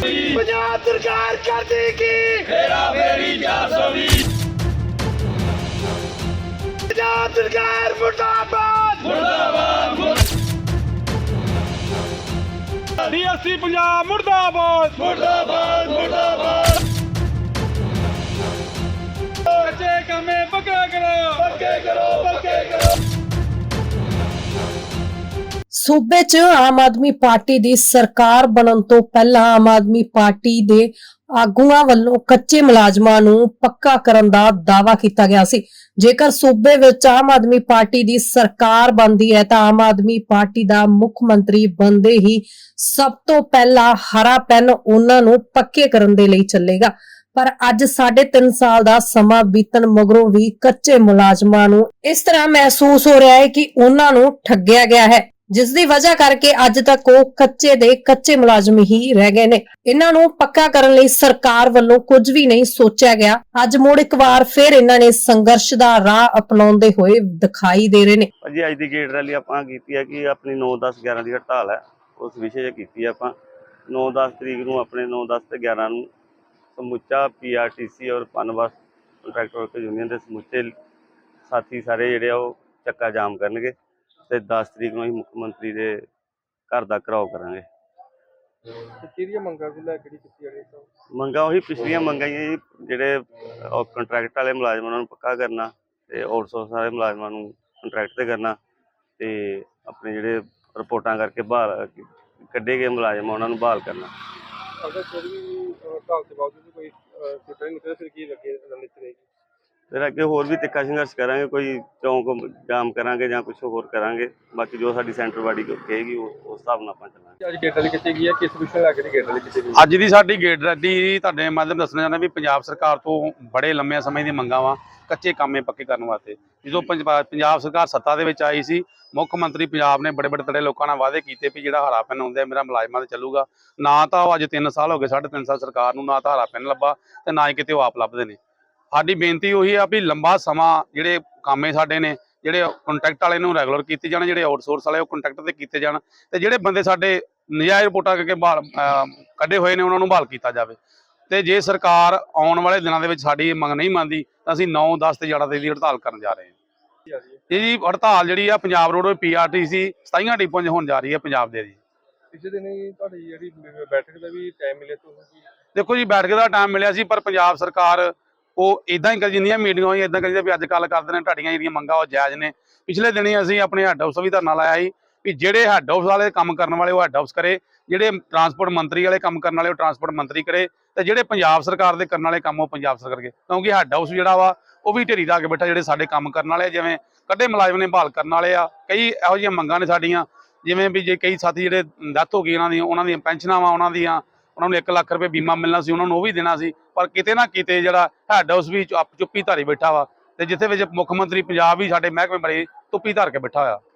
ਦੀ ਕੀ ਤੇਰਾ ਮੇਰੀ 420 ਪੰਜਾਬ ਸਰਕਾਰ ਮੁਰਦਾਬਾਦ ਮੁਰਦਾਬਾਦ। ਡੀਐਸਸੀ ਪੰਜਾਬ ਮੁਰਦਾਬਾਦ। ਮੁਰਦਾਬਾਦ ਮੁਰਦਾਬਾਦ। ਕੱਚੇ ਕੰਮੇ ਪੱਕਾ ਕਰੋ। ਪੱਕੇ ਕਰੋ ਪੱਕੇ ਕਰੋ। ਸੂਬੇ 'ਚ ਆਮ ਆਦਮੀ ਪਾਰਟੀ ਦੀ ਸਰਕਾਰ ਬਣਨ ਤੋਂ ਪਹਿਲਾਂ ਆਮ ਆਦਮੀ ਪਾਰਟੀ ਦੇ ਆਗੂਆਂ ਵੱਲੋਂ ਕੱਚੇ ਮੁਲਾਜ਼ਮਾਂ ਨੂੰ ਪੱਕਾ ਕਰਨ ਦਾ ਦਾਅਵਾ ਕੀਤਾ ਗਿਆ ਸੀ। ਜੇਕਰ ਸੂਬੇ ਵਿੱਚ ਆਮ ਆਦਮੀ ਪਾਰਟੀ ਦੀ ਸਰਕਾਰ ਬਣਦੀ ਹੈ, ਤਾਂ ਆਮ ਆਦਮੀ ਪਾਰਟੀ ਦਾ ਮੁੱਖ ਮੰਤਰੀ ਬੰਦੇ ਹੀ ਸਭ ਤੋਂ ਪਹਿਲਾਂ ਹਰਾ ਪੈਨ ਉਹਨਾਂ ਨੂੰ ਪੱਕੇ ਕਰਨ ਦੇ ਲਈ ਚੱਲੇਗਾ। ਪਰ ਅੱਜ 3.5 ਸਾਲ ਦਾ ਸਮਾਂ ਬੀਤਣ ਮਗਰੋਂ ਵੀ ਕੱਚੇ ਮੁਲਾਜ਼ਮਾਂ ਨੂੰ ਇਸ ਤਰ੍ਹਾਂ ਮਹਿਸੂਸ ਹੋ ਰਿਹਾ ਹੈ ਕਿ ਉਹਨਾਂ ਨੂੰ ਠੱਗਿਆ ਗਿਆ ਹੈ। ਜਿਸ ਦੀ ਵਜ੍ਹਾ ਕਰਕੇ ਅੱਜ ਤੱਕ ਉਹ ਕੱਚੇ ਦੇ ਕੱਚੇ ਮੁਲਾਜ਼ਮ ਹੀ ਰਹਿ ਗਏ ਨੇ। ਇਹਨਾਂ ਨੂੰ ਪੱਕਾ ਕਰਨ ਲਈ ਸਰਕਾਰ ਵੱਲੋਂ ਕੁਝ ਵੀ ਨਹੀਂ ਸੋਚਿਆ ਗਿਆ। ਅੱਜ ਮੁੜ ਇੱਕ ਵਾਰ ਫਿਰ ਇਹਨਾਂ ਨੇ ਸੰਘਰਸ਼ ਦਾ ਰਾਹ ਅਪਣਾਉਂਦੇ ਹੋਏ ਦਿਖਾਈ ਦੇ ਰਹੇ ਨੇ। ਭਾਜੀ, ਅੱਜ ਦੀ ਗੇਟ ਰੈਲੀ ਆਪਾਂ ਕੀਤੀ ਹੈ ਕਿ ਆਪਣੀ 9 10 11 ਦੀ ਹੜਤਾਲ ਹੈ। ਉਸ ਵਿਸ਼ੇ 'ਚ ਕੀਤੀ ਹੈ ਆਪਾਂ। 9 10 ਤਰੀਕ ਨੂੰ ਆਪਣੇ 9 10 ਤੇ 11 ਨੂੰ ਸਮੁੱਚਾ ਪੀਆਰਟੀਸੀ ਔਰ ਪਨਬਸ ਕੰਟਰੈਕਟ ਵਰਕਰ ਯੂਨੀਅਨ ਦੇ ਸਮੁੱਚੇ ਸਾਥੀ ਸਾਰੇ ਜਿਹੜੇ ਆ ਉਹ ਚੱਕਾ ਜਾਮ ਕਰਨਗੇ। ਤੇ 10 ਤਰੀਕ ਨੂੰ ਅਸੀਂ ਮੁੱਖ ਮੰਤਰੀ ਦੇ ਘਰ ਦਾ ਘਰਾਓ ਕਰਾਂਗੇ। ਕਿਹੜੀਆਂ ਮੰਗਾਂ ਕੀਤੀ ਜਾਣੀ ਮੰਗਾਂ ਉਹੀ ਪਿਛਲੀਆਂ ਮੰਗਾਂ ਹੀ ਹੈ ਜੀ, ਜਿਹੜੇ ਕੰਟਰੈਕਟ ਵਾਲੇ ਮੁਲਾਜ਼ਮਾਂ ਨੂੰ ਪੱਕਾ ਕਰਨਾ ਤੇ ਆਊਟਸੋਰਸ ਵਾਲੇ ਮੁਲਾਜ਼ਮਾਂ ਨੂੰ ਕੰਟਰੈਕਟ ਤੇ ਕਰਨਾ ਤੇ ਆਪਣੇ ਜਿਹੜੇ ਰਿਪੋਰਟਾਂ ਕਰਕੇ ਬਹਾਲ ਕੱਢੇ ਗਏ ਮੁਲਾਜ਼ਮ ਉਹਨਾਂ ਨੂੰ ਬਹਾਲ ਕਰਨਾ। ਅਗਰ ਫਿਰ ਵੀ ਢਾਲ ਦੇ ਬਾਵਜੂਦ ਕੋਈ ਸਿੱਟਾ ਨਹੀਂ ਨਿਕਲਿਆ ਫਿਰ ਕੀ ਲੱਗੇ ਰਣਨੀਤੀ ਰਹੇਗੀ? ਫਿਰ ਅੱਗੇ ਹੋਰ ਵੀ ਤਿੱਖਾ ਸੰਘਰਸ਼ ਕਰਾਂਗੇ ਕੋਈ ਚੌਂਕ ਜਾਮ ਕਰਾਂਗੇ ਜਾਂ ਕੁਝ ਹੋਰ ਕਰਾਂਗੇ ਬਾਕੀ ਜੋ ਸਾਡੀ ਸੈਂਟਰ ਬਾਡੀ ਕਹੇਗੀ ਉਸ ਹਿਸਾਬ ਨਾਲ ਆਪਾਂ ਚੱਲਾਂਗੇ। ਅੱਜ ਗੇਟ ਵਾਲੀ ਕੀਤੀ ਗਈ ਹੈ? ਕਿਸ ਵਿਸ਼ੇ ਨੂੰ ਲੈ ਕੇ ਗੇਟ ਵਾਲੀ ਕੀਤੀ ਗਈ? ਅੱਜ ਦੀ ਸਾਡੀ ਗੇਟ ਰੈਡੀ ਤੁਹਾਡੇ ਮਾਧਿਅਮ ਦੱਸਣਾ ਚਾਹੁੰਦਾ ਵੀ ਪੰਜਾਬ ਸਰਕਾਰ ਤੋਂ ਬੜੇ ਲੰਮੇ ਸਮੇਂ ਦੀ ਮੰਗਾਂ ਵਾ ਕੱਚੇ ਕੰਮੇ ਪੱਕੇ ਕਰਨ ਵਾਸਤੇ। ਜਦੋਂ ਪੰਜ- ਪੰਜਾਬ ਸਰਕਾਰ ਸੱਤਾ ਦੇ ਵਿੱਚ ਆਈ ਸੀ ਮੁੱਖ ਮੰਤਰੀ ਪੰਜਾਬ ਨੇ ਬੜੇ ਬੜੇ ਤੜੇ ਲੋਕਾਂ ਨਾਲ ਵਾਅਦੇ ਕੀਤੇ ਵੀ ਜਿਹੜਾ ਹਰਾ ਪੈਨ ਹੁੰਦਾ ਮੇਰਾ ਮੁਲਾਜ਼ਮਾਂ ਤੇ ਚੱਲੂਗਾ। ਨਾ ਤਾਂ ਉਹ ਅੱਜ 3 ਸਾਲ ਹੋ ਗਏ 3.5 ਸਾਲ ਸਰਕਾਰ ਨੂੰ ਨਾ ਤਾਂ ਹਰਾ ਪੈਨ ਲੱਭਾ ਤੇ ਨਾ ਹੀ ਕਿਤੇ ਉਹ ਆਪ ਲੱਭਦੇ ਨੇ। ਸਾਡੀ ਬੇਨਤੀ ਉਹੀ ਆ ਵੀ ਲੰਬਾ ਸਮਾਂ ਜਿਹੜੇ ਕਾਮੇ ਸਾਡੇ ਨੇ ਜਿਹੜੇ ਕੰਟਰੈਕਟ ਵਾਲੇ ਨੂੰ ਰੈਗੂਲਰ ਕੀਤੇ ਜਾਣ ਜਿਹੜੇ ਆਊਟਸੋਰਸ ਵਾਲੇ ਉਹ ਕੰਟਰੈਕਟ ਤੇ ਕੀਤੇ ਜਾਣ ਤੇ ਜਿਹੜੇ ਬੰਦੇ ਸਾਡੇ ਨਜਾਇਜ਼ ਰਿਪੋਰਟਾਂ ਕਰਕੇ ਅਮ ਕੱਢੇ ਹੋਏ ਨੇ ਉਹਨਾਂ ਨੂੰ ਬਹਾਲ ਕੀਤਾ ਜਾਵੇ। ਤੇ ਜੇ ਸਰਕਾਰ ਆਉਣ ਵਾਲੇ ਦਿਨਾਂ ਦੇ ਵਿੱਚ ਸਾਡੀ ਇਹ ਮੰਗ ਨਹੀਂ ਮੰਨਦੀ ਤਾਂ ਅਸੀਂ 9 10 ਤੇ 11 ਤਰੀਕ ਦੀ ਹੜਤਾਲ ਕਰਨ ਜਾ ਰਹੇ ਹਾਂ। ਇਹ ਜੀ ਹੜਤਾਲ ਜਿਹੜੀ ਆ ਪੰਜਾਬ ਰੋਡਵੇ ਪੀਆਰਟੀਸੀ 27 ਡਿਪੋਆਂ 'ਚ ਹੋਣ ਜਾ ਰਹੀ ਹੈ ਪੰਜਾਬ ਦੇ ਜੀ। ਪਿਛਲੇ ਦਿਨ ਹੀ ਤੁਹਾਡੀ ਜਿਹੜੀ ਬੈਠਕ ਦਾ ਵੀ ਟਾਈਮ ਮਿਲਿਆ ਤੁਹਾਨੂੰ ਦੇਖੋ ਜੀ ਬੈਠਕ ਦਾ ਟਾਈਮ ਮਿਲਿਆ ਸੀ ਪਰ ਪੰਜਾਬ ਸਰਕਾਰ ਉਹ ਇਦਾਂ ਹੀ ਕਰ ਜਿੰਨੀਆਂ ਮੀਟਿੰਗਾਂ ਹੋਈਆਂ ਇਦਾਂ ਕਰੀਦਾ ਵੀ ਅੱਜ ਕੱਲ ਕਰਦੇ ਨੇ ਤੁਹਾਡੀਆਂ ਜਿਹੜੀਆਂ ਮੰਗਾਂ ਉਹ ਜਾਇਜ਼ ਨੇ। ਪਿਛਲੇ ਦਿਨੀ ਅਸੀਂ ਆਪਣੇ ਹੈੱਡ ਹਾਊਸ ਵੀ ਧਰਨਾ ਲਾਇਆ ਸੀ ਵੀ ਜਿਹੜੇ ਹੈੱਡ ਹਾਊਸ ਵਾਲੇ ਕੰਮ ਕਰਨ ਵਾਲੇ ਉਹ ਹੈੱਡ ਹਾਊਸ ਕਰੇ ਜਿਹੜੇ ਟਰਾਂਸਪੋਰਟ ਮੰਤਰੀ ਵਾਲੇ ਕੰਮ ਕਰਨ ਵਾਲੇ ਉਹ ਟਰਾਂਸਪੋਰਟ ਮੰਤਰੀ ਕਰੇ ਤੇ ਜਿਹੜੇ ਪੰਜਾਬ ਸਰਕਾਰ ਦੇ ਕਰਨ ਵਾਲੇ ਕੰਮ ਉਹ ਪੰਜਾਬ ਸਰਕਾਰ ਕਰੇ। ਕਿਉਂਕਿ ਹੈੱਡ ਹਾਊਸ ਜਿਹੜਾ ਵਾ ਉਹ ਵੀ ਢੇਰੀ ਦਾ ਕੇ ਬੈਠਾ ਜਿਹੜੇ ਸਾਡੇ ਕੰਮ ਕਰਨ ਵਾਲੇ ਆ, ਜਿਵੇਂ ਕੱਢੇ ਮੁਲਾਜ਼ਮ ਨੇ ਬਹਾਲ ਕਰਨ ਵਾਲੇ ਆ ਕਈ ਇਹੋ ਜਿਹੀਆਂ ਮੰਗਾਂ ਨੇ ਸਾਡੀਆਂ ਜਿਵੇਂ ਵੀ ਜੇ ਕਈ ਸਾਥੀ ਜਿਹੜੇ ਡੈਥ ਹੋ ਗਈ ਉਹਨਾਂ ਦੀਆਂ ਉਹਨਾਂ ਦੀਆਂ ਪੈਨਸ਼ਨਾਂ ਵਾ ਉਹਨਾਂ ਦੀਆਂ ਉਹਨਾਂ ਨੂੰ 1 ਲੱਖ ਰੁਪਏ ਬੀਮਾ ਮਿਲਣਾ ਸੀ, ਉਹਨਾਂ ਨੂੰ ਉਹ ਵੀ ਦੇਣਾ ਸੀ। ਪਰ ਕਿਤੇ ਨਾ ਕਿਤੇ ਜਿਹੜਾ ਹੈੱਡ ਹਾਊਸ ਵੀ ਚੁੱਪ ਚੁੱਪੀ ਧਾਰੀ ਬੈਠਾ ਵਾ ਤੇ ਜਿੱਥੇ ਵਿੱਚ ਮੁੱਖ ਮੰਤਰੀ ਪੰਜਾਬ ਵੀ ਸਾਡੇ ਮਹਿਕਮੇ ਬੜੇ ਤੁੱਪੀ ਧਾਰ ਕੇ ਬੈਠਾ ਹੋਇਆ।